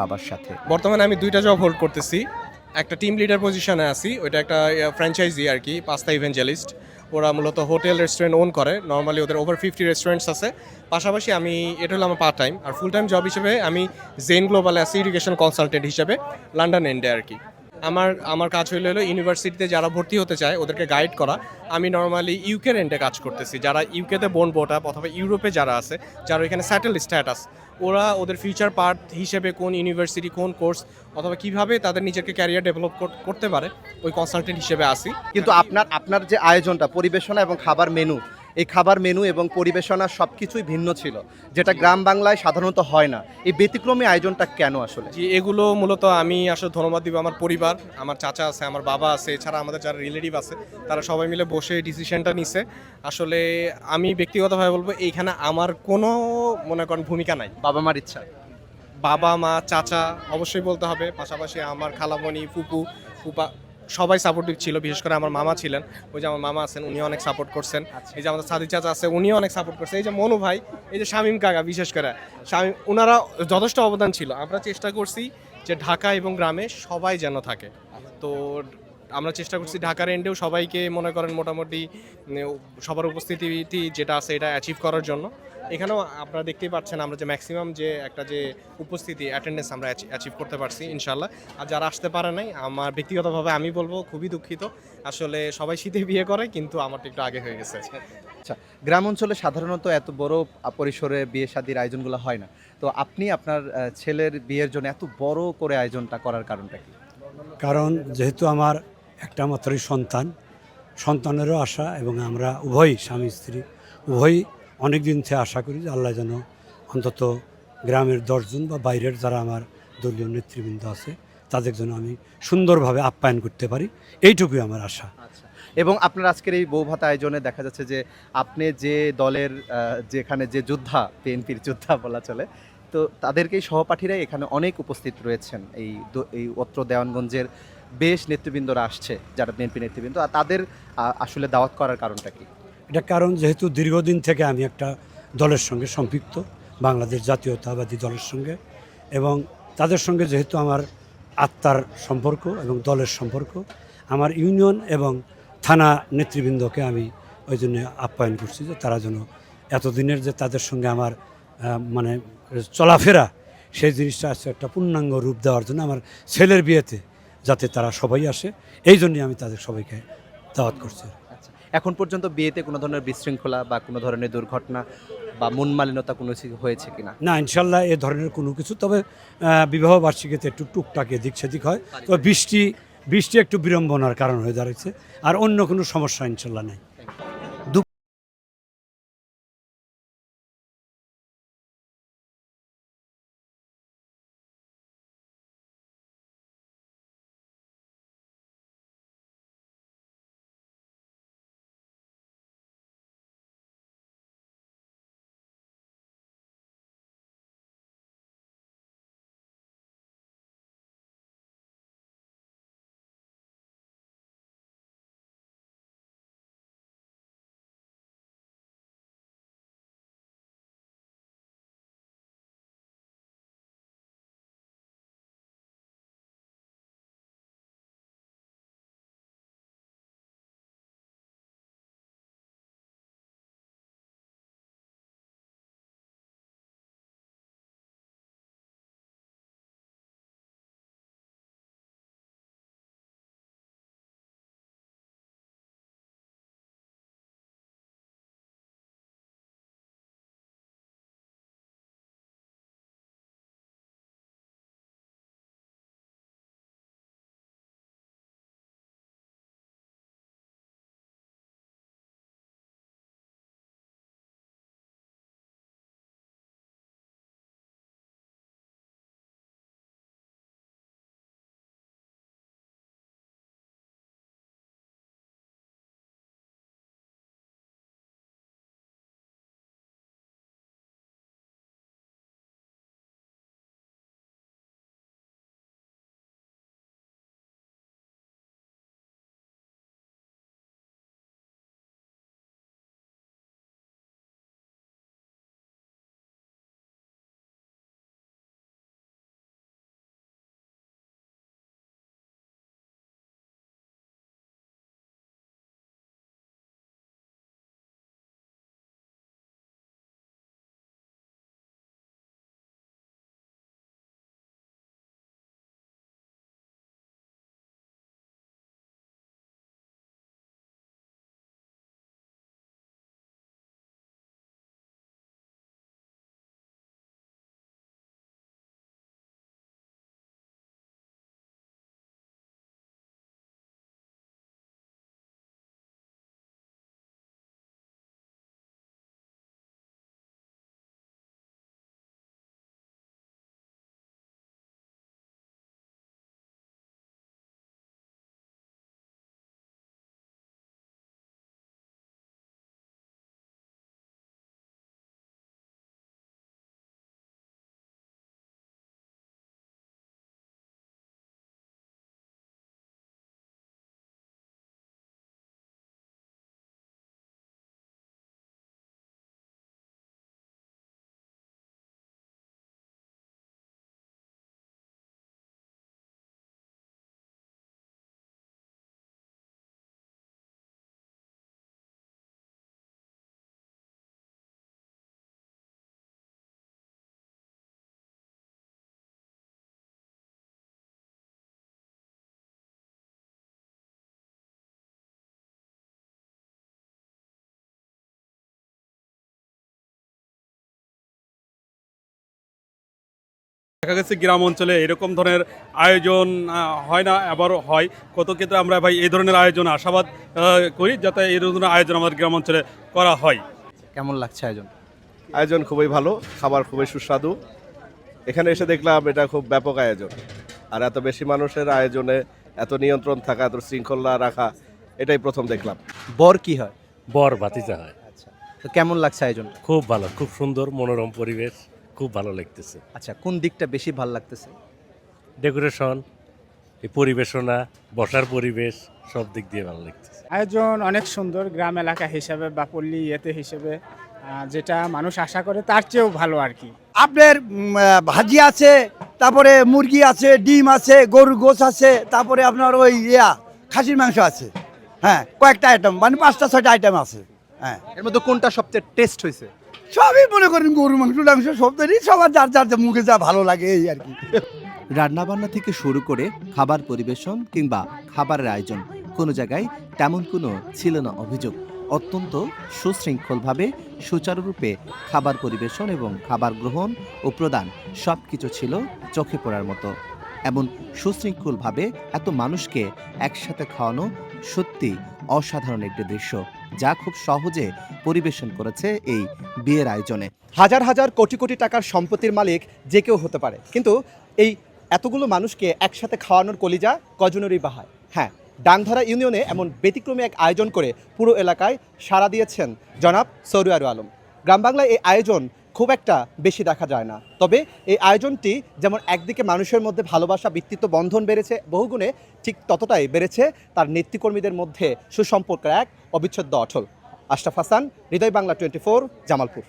বাবার সাথে। বর্তমানে আমি দুইটা জব হোল্ড করতেছি। একটা টিম লিডার পজিশনে আছি, ওইটা একটা ফ্র্যাঞ্চাইজি আর কি পাস্তা ইভেঞ্জালিস্ট ওরা মূলত হোটেল রেস্টুরেন্ট ওন করে নর্মালি ওদের ওভার ফিফটি রেস্টুরেন্টস আছে। পাশাপাশি আমি, এটা হলো আমার পার্ট টাইম আর ফুল টাইম জব হিসেবে আমি জেন গ্লোবাল আছি ইরিগেশন কনসালটেন্ট হিসেবে লন্ডন এন্ডে আর কি। আমার আমার কাজ হইল হলো ইউনিভার্সিটিতে যারা ভর্তি হতে চায়, ওদেরকে গাইড করা। আমি নর্মালি ইউকে রেন্টে কাজ করতেছি। যারা ইউকেতে বোন বোটা অথবা ইউরোপে যারা আছে, যারা ওইখানে স্যাটেল স্ট্যাটাস ওরা ওদের ফিউচার পার্ট হিসেবে কোন ইউনিভার্সিটি কোন কোর্স অথবা কীভাবে তাদের নিজেকে ক্যারিয়ার ডেভেলপ করতে পারে, ওই কনসালটেন্ট হিসেবে আসি। কিন্তু আপনার আপনার যে আয়োজনটা, পরিবেশনা এবং খাবার মেনু এই খাবার মেনু এবং পরিবেশনা সব কিছুই ভিন্ন ছিল যেটা গ্রাম বাংলায় সাধারণত হয় না। এই ব্যতিক্রমী আয়োজনটা কেন আসলে? যে এগুলো মূলত আমি আসলে ধন্যবাদ দিব আমার পরিবার আমার চাচা আছে আমার বাবা আছে এছাড়া আমাদের যারা রিলেটিভ আছে তারা সবাই মিলে বসে ডিসিশনটা নিছে। আসলে আমি ব্যক্তিগতভাবে বলব এইখানে আমার কোনো মনে করেন ভূমিকা নাই। বাবা মার ইচ্ছা? বাবা মা চাচা অবশ্যই বলতে হবে পাশাপাশি আমার খালামণি ফুপু ফুপা সবাই সাপোর্টিভ ছিল বিশেষ করে আমার মামা ছিলেন। ওই যে আমার মামা আছেন উনি অনেক সাপোর্ট করছেন। এই যে আমাদের সাদি চাচা আছে উনিও অনেক সাপোর্ট করছে। এই যে মনু ভাই এই যে শামীম কাকা বিশেষ করে। শামীম ওনারা যথেষ্ট অবদান ছিল। আমরা চেষ্টা করছি যে ঢাকা এবং গ্রামে সবাই যেন থাকে। তো আমরা চেষ্টা করছি ঢাকার এন্ডেও সবাইকে মনে করেন মোটামুটি সবার উপস্থিতি যেটা আছে এটা অ্যাচিভ করার জন্য। এখানেও আপনারা দেখতেই পাচ্ছেন আমরা যে ম্যাক্সিমাম যে একটা যে উপস্থিতি অ্যাটেন্ডেন্স আমরা অ্যাচিভ করতে পারছি ইনশাল্লাহ আর যারা আসতে পারে নাই আমার ব্যক্তিগতভাবে আমি বলব খুবই দুঃখিত। আসলে সবাই শীতে বিয়ে করে কিন্তু আমারটা একটু আগে হয়ে গেছে। আচ্ছা গ্রাম অঞ্চলে সাধারণত এত বড় পরিসরে বিয়ে শাদির আয়োজনগুলো হয় না। তো আপনি আপনার ছেলের বিয়ের জন্য এত বড় করে আয়োজনটা করার কারণটা কি? কারণ যেহেতু আমার একটা মাত্রই সন্তান সন্তানেরও আশা এবং আমরা উভয়ই স্বামী স্ত্রী উভয়ই অনেক দিন থেকে আশা করি যে আল্লাহ যেন অন্তত গ্রামের দশজন বা বাইরের যারা আমার দলীয় নেতৃবৃন্দ আছে, তাদের জন্য আমি সুন্দরভাবে আপ্যায়ন করতে পারি। এইটুকুই আমার আশা। আচ্ছা। এবং আপনার আজকের এই বৌভাতা আয়োজনে দেখা যাচ্ছে যে আপনি যে দলের যেখানে যে যোদ্ধা, বিএনপির যোদ্ধা বলা চলে, তো তাদেরকেই সহপাঠীরাই এখানে অনেক উপস্থিত রয়েছেন। এই এই অত্র দেওয়ানগঞ্জের বেশ নেতৃবৃন্দরা আসছে, যারা বিএনপি নেতৃবৃন্দ, আর তাদের আসলে দাওয়াত করার কারণটা কি? এটা কারণ যেহেতু দীর্ঘদিন থেকে আমি একটা দলের সঙ্গে সম্পৃক্ত, বাংলাদেশ জাতীয়তাবাদী দলের সঙ্গে এবং তাদের সঙ্গে যেহেতু আমার আত্মার সম্পর্ক এবং দলের সম্পর্ক, আমার ইউনিয়ন এবং থানা নেতৃবৃন্দকে আমি ওই জন্য আপ্যায়ন করছি যে তারা যেন এতদিনের যে তাদের সঙ্গে আমার মানে চলাফেরা, সেই জিনিসটা আছে একটা পূর্ণাঙ্গ রূপ দেওয়ার জন্য আমার ছেলের বিয়েতে যাতে তারা সবাই আসে, এই জন্যই আমি তাদের সবাইকে দাওয়াত করছি। এখন পর্যন্ত বিয়েতে কোনো ধরনের বিশৃঙ্খলা বা কোনো ধরনের দুর্ঘটনা বা মন মনমালিনতা কোনো কিছু হয়েছে কিনা? না ইনশাল্লাহ এ ধরনের কোনো কিছু। তবে বিবাহ বার্ষিকীতে একটু টুকটাক এদিক সেদিক হয়। তবে বৃষ্টি বৃষ্টি একটু বিড়ম্বনার কারণ হয়ে দাঁড়িয়েছে আর অন্য কোনো সমস্যা ইনশাল্লাহ নেই। দেখা গেছে গ্রাম অঞ্চলে এরকম ধরনের আয়োজন হয় না আবার হয়। কত ক্ষেত্রে আমরা ভাই এই ধরনের আয়োজন আশাবাদ করি যাতে এই ধরনের আয়োজন আমাদের গ্রাম অঞ্চলে করা হয়। কেমন লাগছে আয়োজন? আয়োজন খুবই ভালো খাবার খুবই সুস্বাদু। এখানে এসে দেখলাম এটা খুব ব্যাপক আয়োজন। আর এত বেশি মানুষের আয়োজনে এত নিয়ন্ত্রণ থাকা এত শৃঙ্খলা রাখা এটাই প্রথম দেখলাম। বর কি হয়? বর ভাতিজা হয়। আচ্ছা তো কেমন লাগছে আয়োজন খুব ভালো খুব সুন্দর মনোরম পরিবেশ। খুব ভালো লাগতেছে। আচ্ছা কোন দিকটা বেশি ভালো লাগতেছে? ডেকোরেশন এই পরিবেশনা বসার পরিবেশ সব দিক দিয়ে ভালো লাগতেছে। আয়োজন অনেক সুন্দর গ্রাম এলাকা হিসেবে বা পল্লী ইয়েতে হিসেবে যেটা মানুষ আশা করে তার চেয়েও ভালো আর কি। আপনার ভাজি আছে তারপরে মুরগি আছে ডিম আছে গরুর গোস আছে তারপরে আপনার ওই ইয়া খাসির মাংস আছে। হ্যাঁ কয়েকটা আইটেম মানে পাঁচটা ছয়টা আইটেম আছে। হ্যাঁ। এর মধ্যে কোনটা সবচেয়ে টেস্ট হয়েছে? সবই মনে করেন গরুর মাংস টাংস সবদেরই সবার যার যার যা মুখে যা ভালো লাগে এই আর কি। রান্নাবান্না থেকে শুরু করে খাবার পরিবেশন কিংবা খাবারের আয়োজন কোনো জায়গায় তেমন কোনো ছিল না অভিযোগ। অত্যন্ত সুশৃঙ্খলভাবে সুচারুরূপে খাবার পরিবেশন এবং খাবার গ্রহণ ও প্রদান সব কিছু ছিল চোখে পড়ার মতো। এমন সুশৃঙ্খলভাবে এত মানুষকে একসাথে খাওয়ানো সত্যি অসাধারণ একটি দৃশ্য। যা খুব সহজে পরিবেশন করেছে এই বিয়ের আয়োজনে। হাজার হাজার কোটি কোটি টাকার সম্পত্তির মালিক যে কেউ হতে পারে। কিন্তু এই এতগুলো মানুষকে একসাথে খাওয়ানোর কলিজা কজনেরই বাহায় হ্যাঁ ডাংধরা ইউনিয়নে এমন ব্যতিক্রমী এক আয়োজন করে পুরো এলাকায় সাড়া দিয়েছেন জনাব সৌরিয়ারু আলম। গ্রাম বাংলায় এই আয়োজন খুব একটা বেশি দেখা যায় না। তবে এই আয়োজনটি যেমন একদিকে মানুষের মধ্যে ভালোবাসা বৃত্তিত্ব বন্ধন বেড়েছে, বহুগুণে ঠিক ততটাই বেড়েছে তার নেতৃকর্মীদের মধ্যে সুসম্পর্কের এক অবিচ্ছেদ্য অঠল আশরাফ হাসান, হৃদয় বাংলা টোয়েন্টি ফোর, জামালপুর।